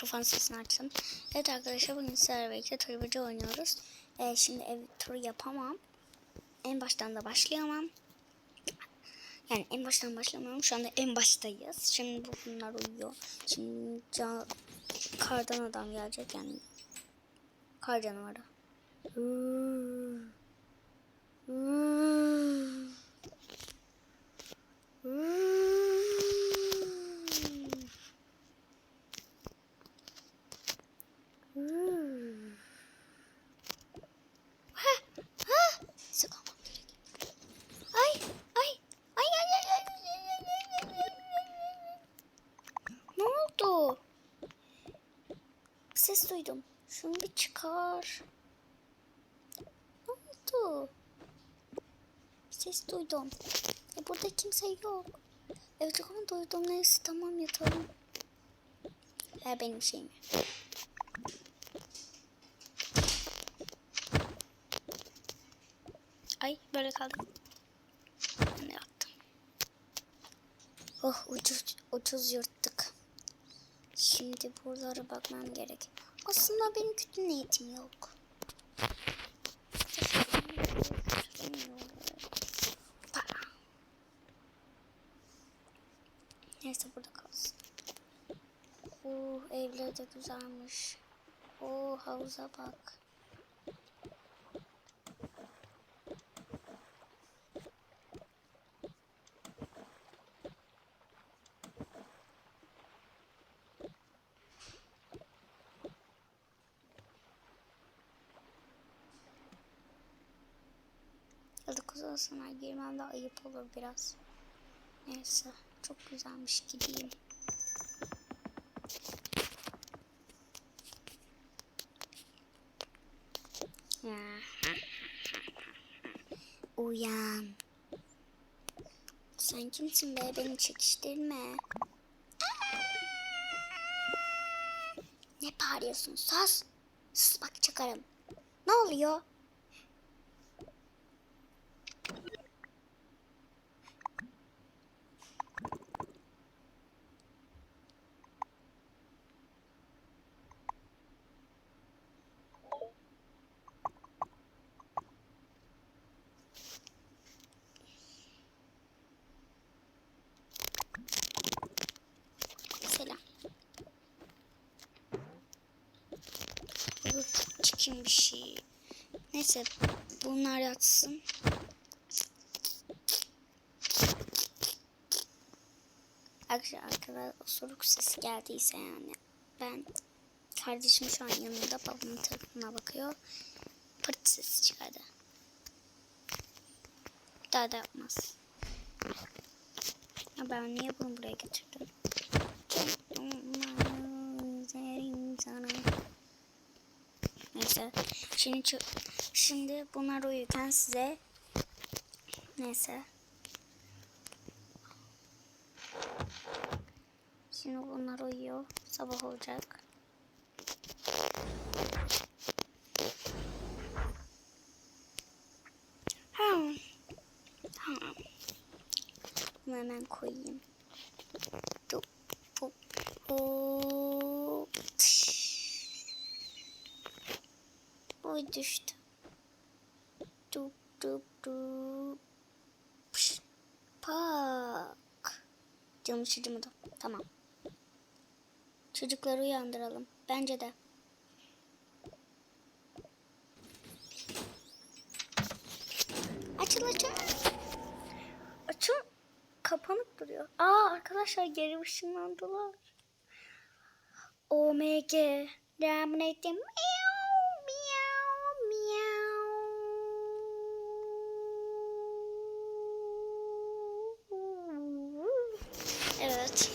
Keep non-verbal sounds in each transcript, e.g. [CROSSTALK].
mikrofon sesini açtım. Evet arkadaşlar bugün sizlerle birlikte oynuyoruz. Ee, şimdi ev turu yapamam. En baştan da başlayamam. Yani en baştan başlamıyorum. Şu anda en baştayız. Şimdi bu bunlar uyuyor. Şimdi ca kardan adam gelecek yani. Kar canavarı. Hıı. Hıı. Ses duydum. Şunu çıkar. Ne oldu? Ses duydum. E burada kimse yok. Evet ama duydum. Neyse tamam yatalım. Ha benim şeyim. Ay böyle kaldım. Ben de yattım. Oh ucuz, ucuz yırttık. Şimdi buralara bakmam gerek. Aslında benim kötü niyetim yok. Neyse burada kalsın. Oo, evleri de güzelmiş. Oo, havuza bak. Odasına girmem de ayıp olur biraz. Neyse çok güzelmiş gideyim. [LAUGHS] Uyan. Sen kimsin be beni çekiştirme. Ne bağırıyorsun sus. Sus bak çıkarım. Ne oluyor? Selam. Bu çirkin bir şey. Neyse bunlar yatsın. Arkadaşlar arkada osuruk sesi geldiyse yani ben kardeşim şu an yanında babamın tarafına bakıyor. Pırt sesi çıkardı. Daha da yapmaz. Ya ben niye bunu buraya getirdim? Neyse. Şimdi şimdi bunlar uyurken size neyse. Şimdi bunlar uyuyor. Sabah olacak. Tamam. Tamam. Bunu hemen koyayım. Dup, dup, hop. Oy düştü. Dup dup dup. Pış. Pak. Canım da. Tamam. Çocukları uyandıralım. Bence de. Açıl açıl. Açıl. Kapanık duruyor. Aa arkadaşlar geri ışınlandılar. OMG. Devam ettim. Miau, miau, miau. Evet.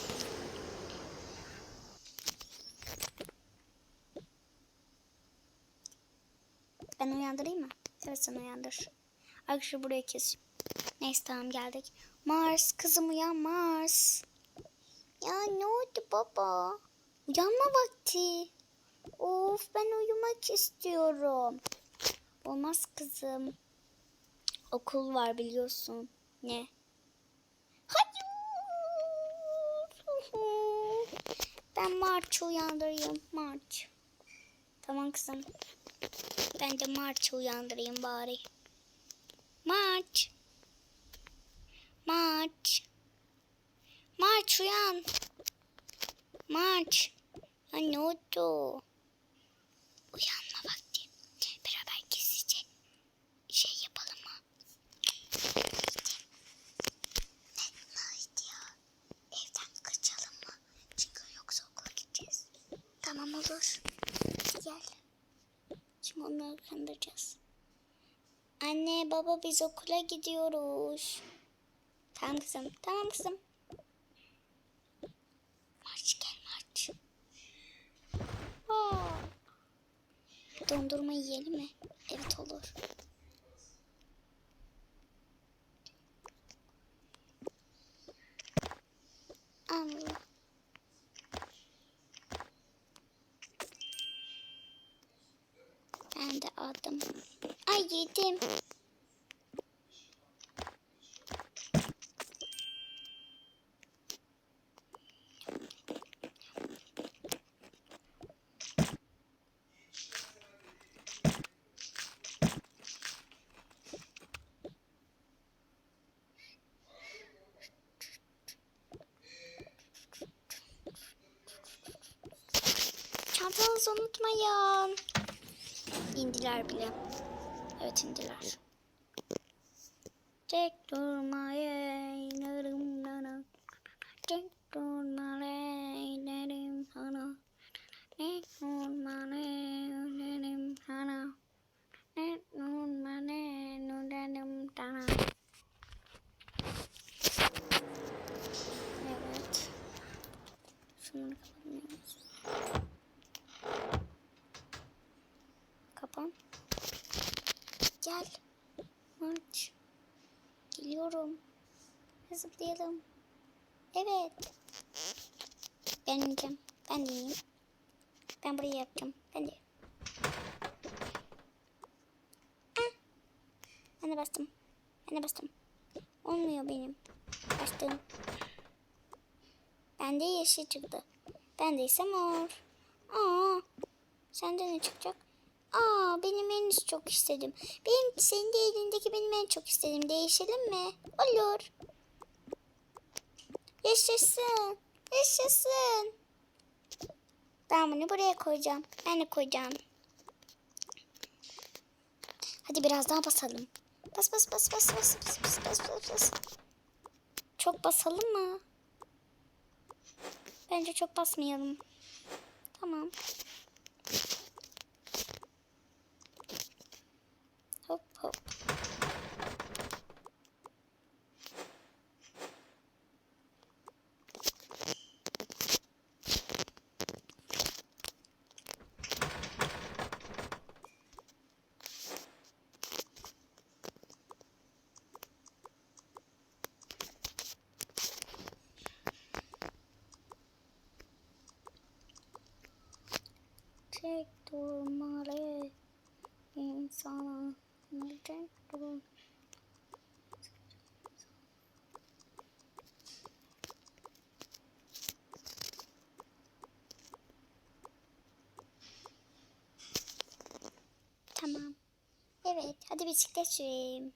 Ben uyandırayım mı? Evet sen uyandır. Arkadaşlar buraya kes. Neyse tamam geldik. Mars kızım uyan Mars. Ya ne oldu baba? Uyanma vakti. Of ben uyumak istiyorum. Olmaz kızım. Okul var biliyorsun. Ne? Hayır. Ben Març'ı uyandırayım. Març. Tamam kızım. Ben de Març'ı uyandırayım bari. Març. Març. Març uyan. Març. Ya ne oldu? Uyanma vakti. Beraber gizlice şey yapalım mı? Evden kaçalım mı? Çünkü yoksa okula gideceğiz. Tamam olur. Gel. Şimdi onları kandıracağız. Anne baba biz okula gidiyoruz. Tamam kızım. Tamam kızım. Marş gel marş. Dondurma yiyelim mi? Evet olur. Allah. Ben de aldım. Ay yedim. Gel. Aç. Geliyorum. Zıplayalım. Evet. Ben ineceğim. Ben de ineyim. Ben burayı yapacağım. Ben de. Ah. Ben de bastım. Ben de bastım. Olmuyor benim. Bastım. Bende yeşil çıktı. Bende ise mor. Aa. Sende ne çıkacak? Aa benim en çok istedim. Benim senin de elindeki benim en çok istedim. Değişelim mi? Olur. Yaşasın. Yaşasın. Ben bunu buraya koyacağım. Ben de koyacağım. Hadi biraz daha basalım. Bas bas bas bas bas bas bas bas bas bas. Çok basalım mı? Bence çok basmayalım. Tamam. Hop hop. Tek durmalı insana tek dur. Tamam. Evet, hadi bisiklet süreyim.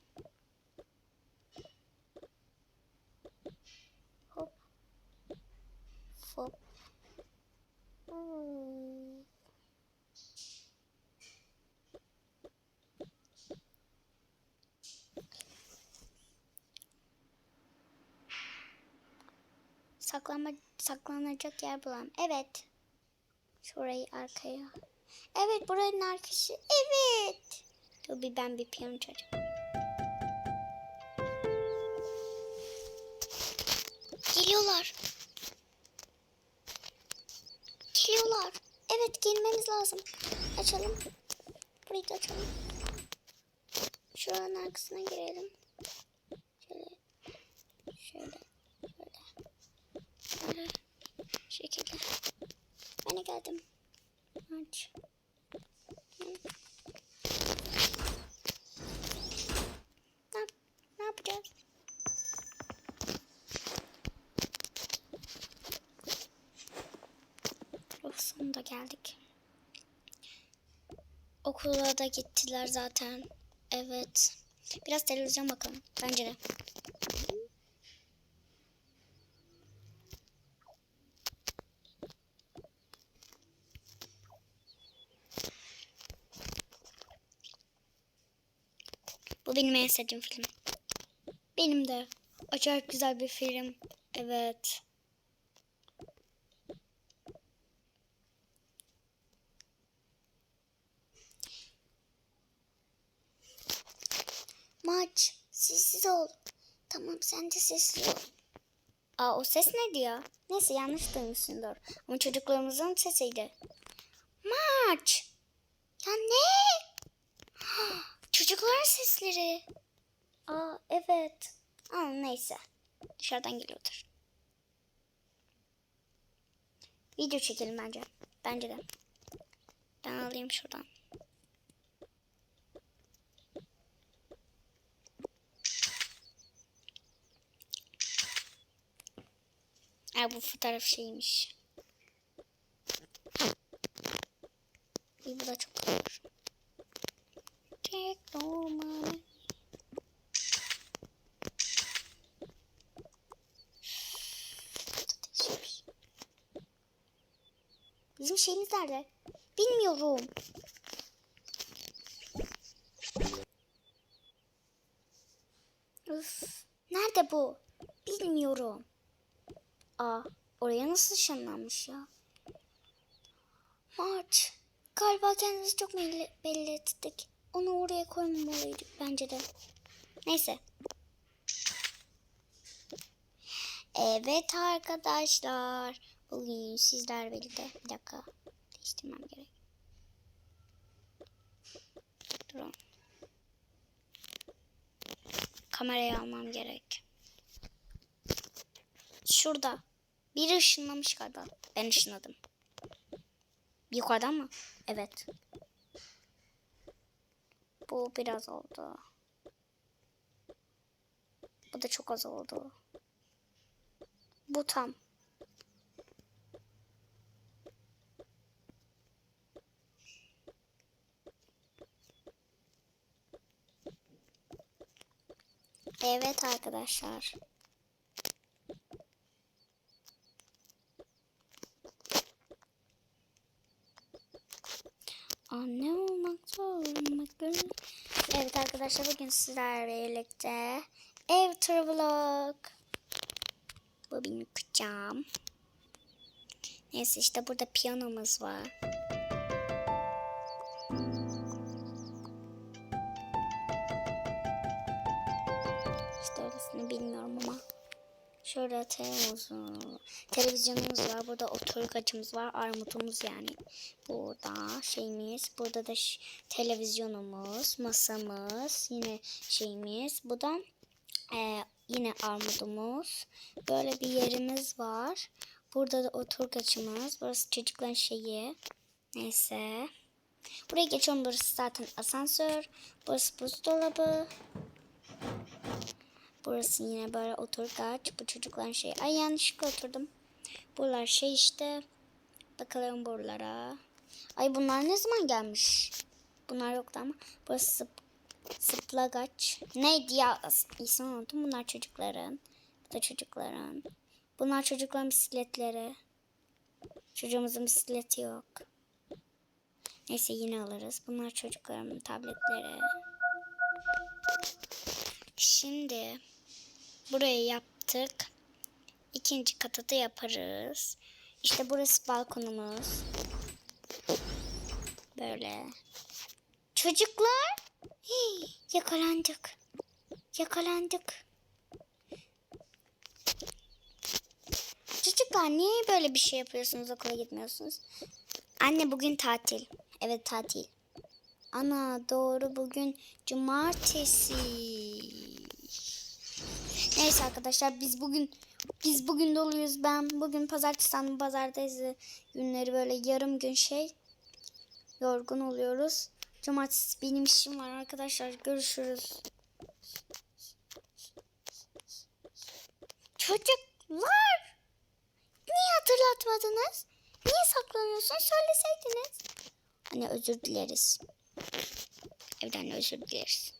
Hop. Hop. Hmm. Saklanma, saklanacak yer bulalım. Evet. Şurayı arkaya. Evet buranın arkası. Evet. Dur bir ben bir piyano çalacağım. Geliyorlar. Geliyorlar. Evet girmemiz lazım. Açalım. Burayı da açalım. Şuranın arkasına girelim. Şöyle. Şöyle. Böyle. Şekilde. Ben geldim. Aç. Ne, ne yapacağız? geldik. Okula da gittiler zaten. Evet. Biraz televizyon bakalım. Bence de. Bu benim en sevdiğim film. Benim de. Acayip güzel bir film. Evet. Maç, sessiz ol. Tamam sen de sessiz ol. Aa o ses neydi ya? Neyse yanlış duymuşsundur. Ama çocuklarımızın sesiydi. Maç. Ya ne? [GASPS] Çocukların sesleri. Aa evet. Aa neyse. Dışarıdan geliyordur. Video çekelim bence. Bence de. Ben alayım şuradan. Aa bu fotoğraf şeymiş. Bu da çok. Tek normal. Bizim şeyimiz nerede? Bilmiyorum. Üf, nerede bu? Bilmiyorum. Aa, oraya nasıl ışınlanmış ya? March, galiba kendimizi çok belli ettik. Onu oraya koymamalıydık bence de. Neyse. Evet arkadaşlar. Bugün sizler birlikte. Bir dakika. Değiştirmem gerek. Durun. Kamerayı almam gerek. Şurada. Biri ışınlamış galiba. Ben ışınladım. Yukarıdan mı? Evet. Bu biraz oldu. Bu da çok az oldu. Bu tam. Evet arkadaşlar. Anne olmak zor olmak gönül. Evet arkadaşlar bugün sizlerle birlikte ev turu vlog. Bu benim kucağım. Neyse işte burada piyanomuz var. Şurada televizyon, televizyonumuz var. Burada oturgacımız var. Armutumuz yani. Burada şeyimiz. Burada da televizyonumuz, masamız. Yine şeyimiz. Bu da e, yine armudumuz. Böyle bir yerimiz var. Burada da oturgacımız. Burası çocukların şeyi. Neyse. Buraya geçiyorum. Burası zaten asansör. Burası buzdolabı. Burası yine böyle oturgaç. Bu çocukların şey. Ay yanlışlıkla oturdum. Buralar şey işte. Bakalım buralara. Ay bunlar ne zaman gelmiş? Bunlar yoktu ama. Burası sıp, sıplagaç. Neydi ya? İsmini unuttum. Bunlar çocukların. Bu da çocukların. Bunlar çocukların bisikletleri. Çocuğumuzun bisikleti yok. Neyse yine alırız. Bunlar çocukların tabletleri. Şimdi burayı yaptık. İkinci katı da yaparız. İşte burası balkonumuz. Böyle. Çocuklar. Hii, yakalandık. Yakalandık. Çocuklar niye böyle bir şey yapıyorsunuz okula gitmiyorsunuz? Anne bugün tatil. Evet tatil. Ana doğru bugün cumartesi. Neyse arkadaşlar biz bugün biz bugün doluyuz. Ben bugün pazartesi sandım pazartesi günleri böyle yarım gün şey yorgun oluyoruz. Cumartesi benim işim var arkadaşlar. Görüşürüz. Çocuklar niye hatırlatmadınız? Niye saklanıyorsun söyleseydiniz. Anne özür dileriz. Anne özür dileriz.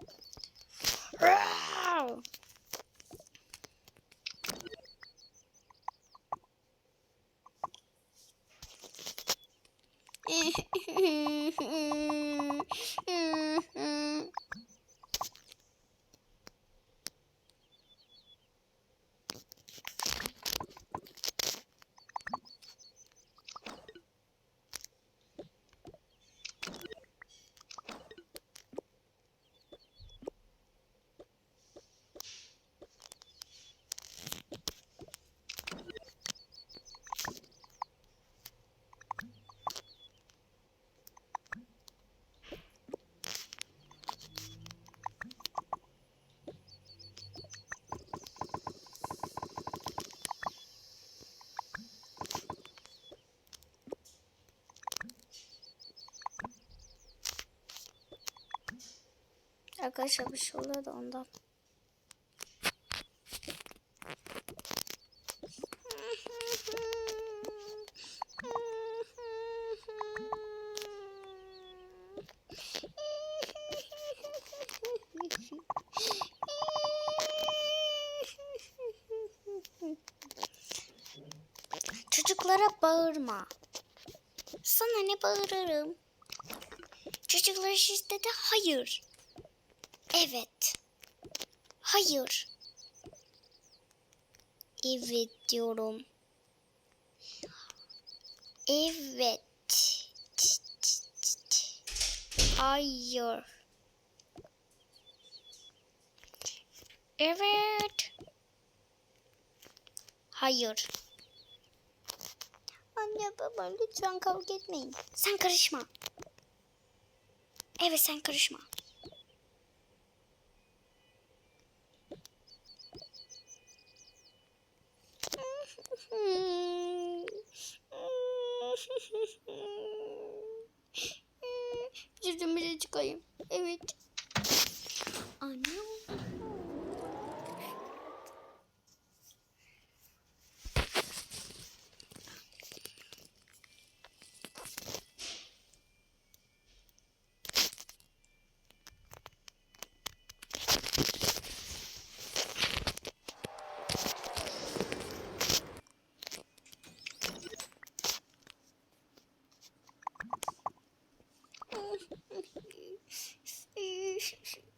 Hee [LAUGHS] Arkadaşlar bir şey oluyor da ondan. Çocuklara bağırma. Sana ne bağırırım? Çocuklar şiddete hayır. Evet. Hayır. Evet diyorum. Evet. Hayır. Evet. Hayır. Anne baba lütfen kavga etmeyin. Sen karışma. Evet sen karışma. Cildimize çıkayım. Evet. Anne.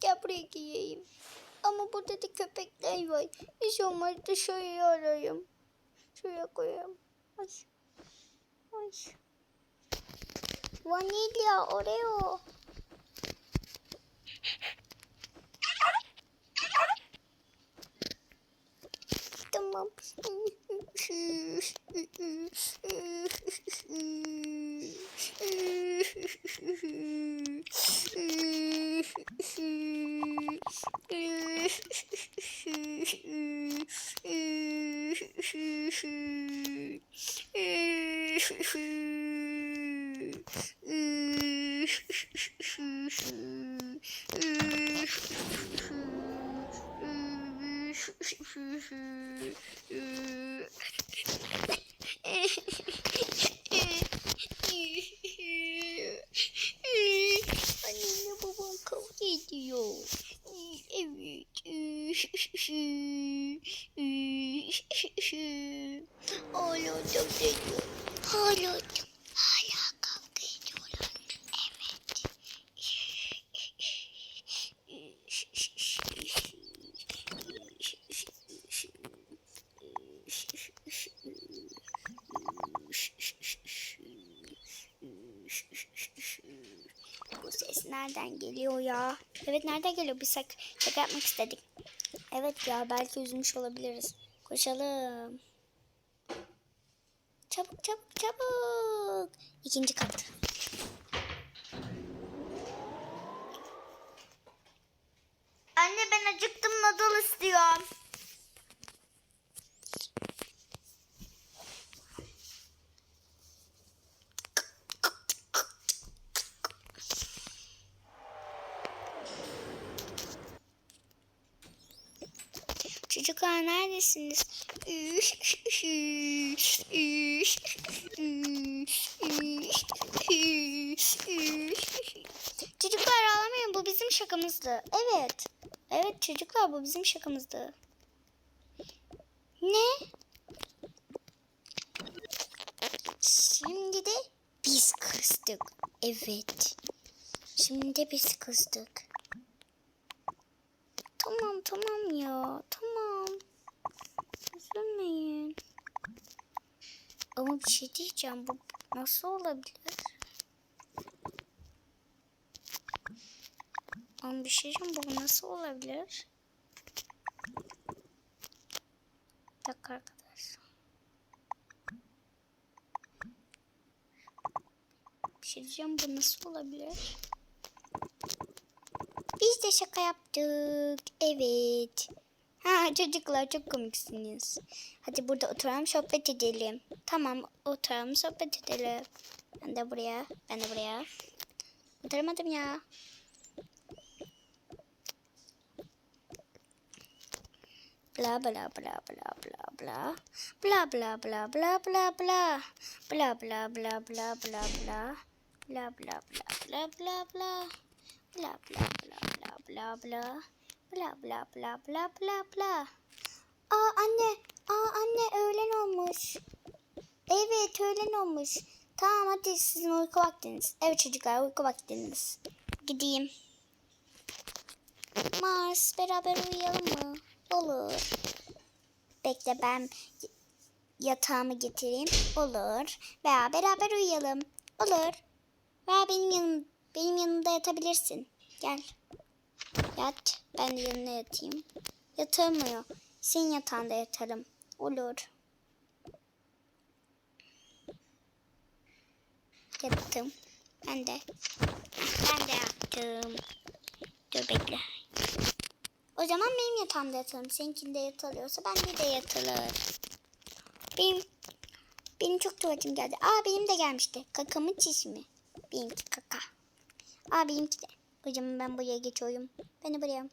Gel buraya giyeyim. Ama burada da köpekler var. Hiç olmazsa şuraya arayayım. Şuraya koyayım. Ay. Ay. Vanilya Oreo. Tamam. [LAUGHS] Annemle babam kavga ediyor. Evet. Hala çok ediyor. Hala hala kavga ediyorlar. Evet. Bu ses nereden geliyor ya? Evet nereden geliyor? Bir sak şaka yapmak istedik. Evet ya belki üzülmüş olabiliriz. Koşalım. Çabuk çabuk çabuk. İkinci kat. Anne ben acıktım noodle istiyorum. Neredesiniz? Çocuklar ağlamayın bu bizim şakamızdı. Evet. Evet çocuklar bu bizim şakamızdı. Ne? Şimdi de biz kızdık. Evet. Şimdi de biz kızdık. Tamam tamam ya. Tamam. Ama bir şey diyeceğim. Bu nasıl olabilir? Ama bir şey diyeceğim. Bu nasıl olabilir? Bir dakika arkadaşlar. Bir şey diyeceğim. Bu nasıl olabilir? Biz de şaka yaptık. Evet. Ha çocuklar çok komiksiniz. Hadi burada oturalım sohbet edelim. Tamam oturalım sohbet edelim. Ben de buraya. Ben de buraya. Oturamadım ya. Bla bla bla bla bla bla. Bla bla bla bla bla bla. Bla bla bla bla bla bla. Bla bla bla bla bla bla. Bla bla bla bla bla bla. Bla bla bla bla bla bla. Aa anne, aa anne öğlen olmuş. Evet öğlen olmuş. Tamam hadi sizin uyku vaktiniz. Evet çocuklar uyku vaktiniz. Gideyim. Mars beraber uyuyalım mı? Olur. Bekle ben yatağımı getireyim. Olur. Veya beraber uyuyalım. Olur. Veya benim yanım benim yanımda yatabilirsin. Gel. Yat. Ben de yanına yatayım. Yatamıyor. Senin yatağında yatarım. Olur. Yattım. Ben de. Ben de yattım. Dur bekle. O zaman benim yatağımda yatalım. Seninkinde yatılıyorsa bende de yatılır. Benim benim çok tuvaletim geldi. Aa benim de gelmişti. Kakamın çiş mi? Benimki kaka. Aa benimki de. O zaman ben buraya geçiyorum. Ben de buraya.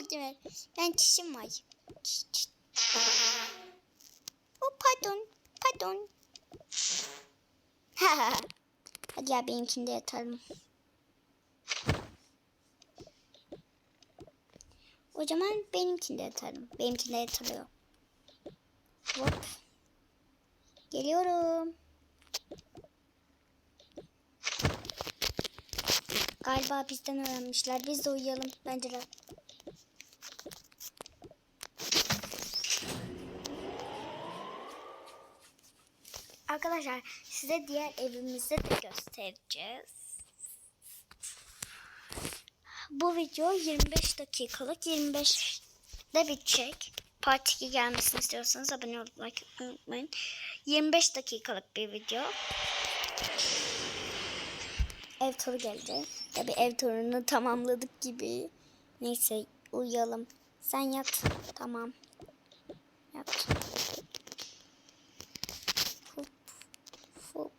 Ekber. Ben çişim var. Çiş, çiş. Oh pardon. Pardon. [LAUGHS] Hadi ya benimkinde yatalım. O zaman benimkinde yatarım. Benimkinde yatılıyor. Hop. Geliyorum. Galiba bizden öğrenmişler. Biz de uyuyalım. Bence de. Arkadaşlar size diğer evimizi de göstereceğiz. Bu video 25 dakikalık 25 de bitecek. Part 2 gelmesini istiyorsanız abone olmayı unutmayın. 25 dakikalık bir video. Ev turu geldi. Tabi ev turunu tamamladık gibi. Neyse uyuyalım. Sen yat. Tamam. Yat. Hop. Hop.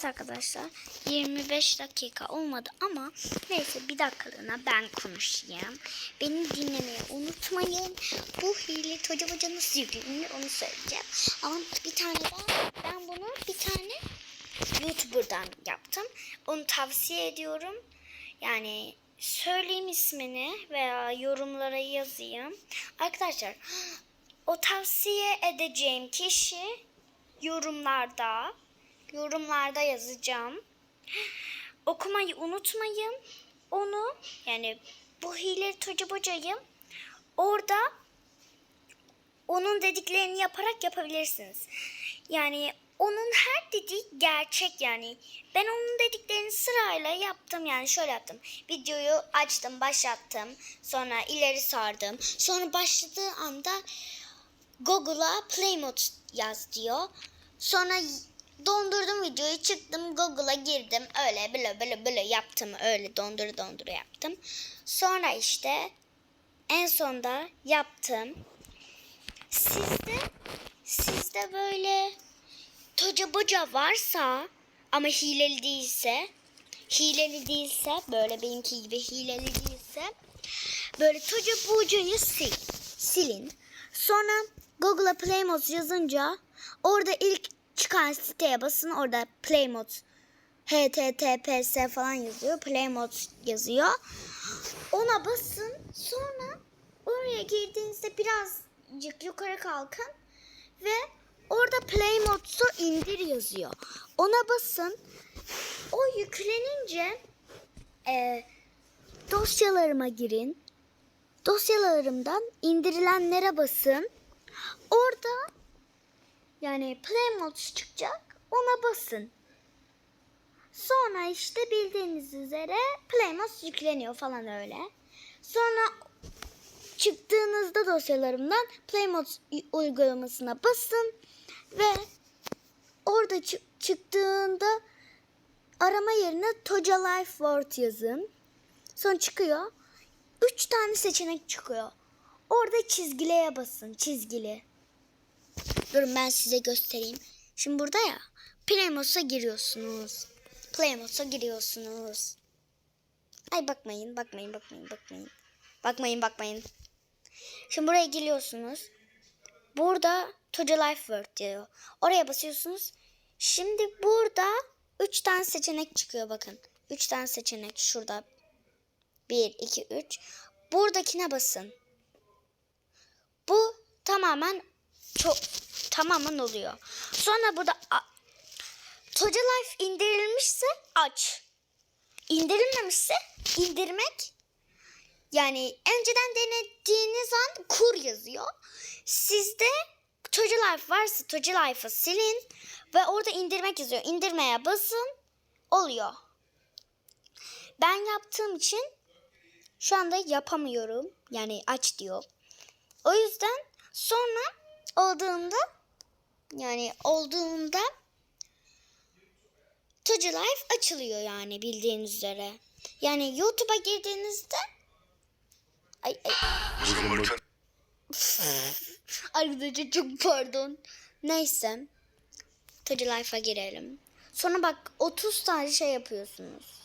Evet arkadaşlar 25 dakika olmadı ama neyse bir dakikalığına ben konuşayım. Beni dinlemeyi unutmayın. Bu hile Toca Hoca nasıl yüklenir onu söyleyeceğim. Ama bir tane daha ben bunu bir tane YouTuber'dan yaptım. Onu tavsiye ediyorum. Yani söyleyeyim ismini veya yorumlara yazayım. Arkadaşlar [GASPS] o tavsiye edeceğim kişi yorumlarda yorumlarda yazacağım. Okumayı unutmayın. Onu yani bu hile Toca Boca'yı orada onun dediklerini yaparak yapabilirsiniz. Yani onun her dediği gerçek yani. Ben onun dediklerini sırayla yaptım yani şöyle yaptım. Videoyu açtım, başlattım. Sonra ileri sardım. Sonra başladığı anda Google'a Play Mode yaz diyor. Sonra dondurdum videoyu çıktım Google'a girdim öyle böyle böyle böyle yaptım öyle dondur dondur yaptım. Sonra işte en sonda yaptım. Sizde sizde böyle toca boca varsa ama hileli değilse hileli değilse böyle benimki gibi hileli değilse böyle toca bocayı sil, silin. Sonra Google'a Playmode yazınca orada ilk çıkan siteye basın. Orada Playmode HTTPS falan yazıyor. Playmode yazıyor. Ona basın. Sonra oraya girdiğinizde birazcık yukarı kalkın ve orada Play Modes'u indir yazıyor. Ona basın. O yüklenince e, dosyalarıma girin. Dosyalarımdan indirilenlere basın. Orada yani Play Modes çıkacak. Ona basın. Sonra işte bildiğiniz üzere Playmos yükleniyor falan öyle. Sonra çıktığınızda dosyalarımdan Playmos uygulamasına basın ve orada çı- çıktığında arama yerine Toca Life Word yazın. Sonra çıkıyor. Üç tane seçenek çıkıyor. Orada çizgileye basın. Çizgili. Durun ben size göstereyim. Şimdi burada ya Playmos'a giriyorsunuz. Playmos'a giriyorsunuz. Ay bakmayın, bakmayın, bakmayın, bakmayın. Bakmayın, bakmayın. Şimdi buraya geliyorsunuz. Burada Toca Life Word diyor. Oraya basıyorsunuz. Şimdi burada 3 tane seçenek çıkıyor bakın. 3 tane seçenek şurada. 1, 2, 3. Buradakine basın. Bu tamamen çok tamamen oluyor. Sonra burada Toca Life indirilmişse aç. İndirilmemişse indirmek. Yani önceden denediğiniz an kur yazıyor. Sizde Toca Life varsa Toca Life'ı silin ve orada indirmek yazıyor. İndirmeye basın. Oluyor. Ben yaptığım için şu anda yapamıyorum. Yani aç diyor. O yüzden sonra olduğunda yani olduğunda Toca Life açılıyor yani bildiğiniz üzere. Yani YouTube'a girdiğinizde ay ay [LAUGHS] arkadaşlar çok pardon. Neyse. Toca Life'a girelim. Sonra bak 30 tane şey yapıyorsunuz.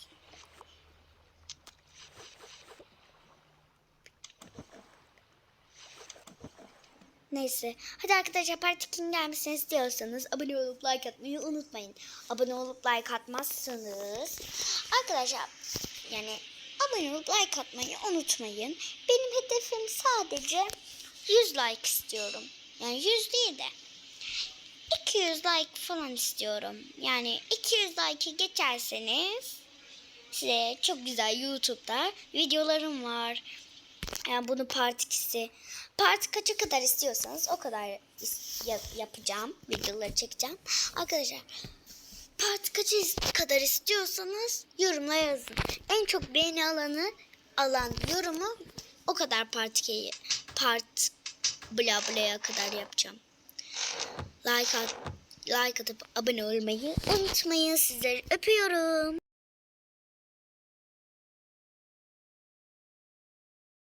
Neyse. Hadi arkadaşlar Part 2'nin gelmesini istiyorsanız abone olup like atmayı unutmayın. Abone olup like atmazsanız arkadaşlar yani abone olup like atmayı unutmayın. Benim hedefim sadece 100 like istiyorum. Yani 100 değil de 200 like falan istiyorum. Yani 200 like'ı geçerseniz size çok güzel YouTube'da videolarım var. Yani bunu part 2'si. Part kaça kadar istiyorsanız o kadar is- yap- yapacağım. Videoları çekeceğim. Arkadaşlar part kaça kadar istiyorsanız yorumla yazın. En çok beğeni alanı alan yorumu o kadar part 2'yi part bla bla'ya kadar yapacağım. Like at, like atıp abone olmayı unutmayın. Sizleri öpüyorum.